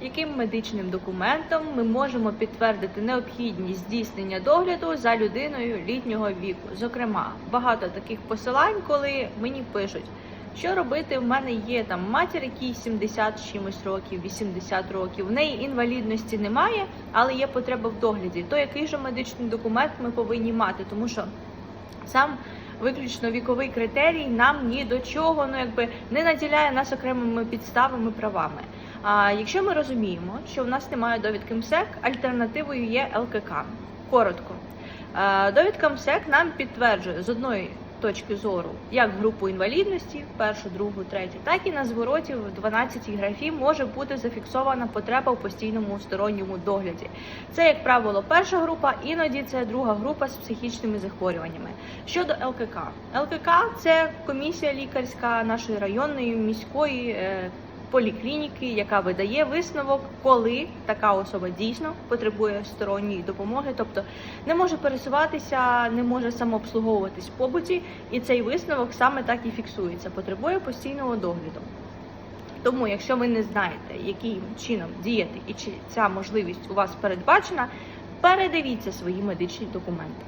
яким медичним документом ми можемо підтвердити необхідність здійснення догляду за людиною літнього віку. Зокрема, багато таких посилань, коли мені пишуть. Що робити? В мене є там матір, якій 70 чимось років, 80 років. В неї інвалідності немає, але є потреба в догляді. То який же медичний документ ми повинні мати? Тому що сам виключно віковий критерій нам ні до чого, ну якби не наділяє нас окремими підставами правами. А якщо ми розуміємо, що в нас немає довідки МСЕК, альтернативою є ЛКК. Коротко. Довідка МСЕК нам підтверджує з одної точки зору як групу інвалідності, першу, другу, третю, так і на звороті в 12 графі може бути зафіксована потреба в постійному сторонньому догляді. Це, як правило, перша група, іноді це друга група з психічними захворюваннями. Щодо ЛКК, ЛКК це комісія лікарська нашої районної міської. Поліклініки, яка видає висновок, коли така особа дійсно потребує сторонньої допомоги, тобто не може пересуватися, не може самообслуговуватись в побуті, і цей висновок саме так і фіксується. Потребує постійного догляду. Тому, якщо ви не знаєте, яким чином діяти і чи ця можливість у вас передбачена, передивіться свої медичні документи.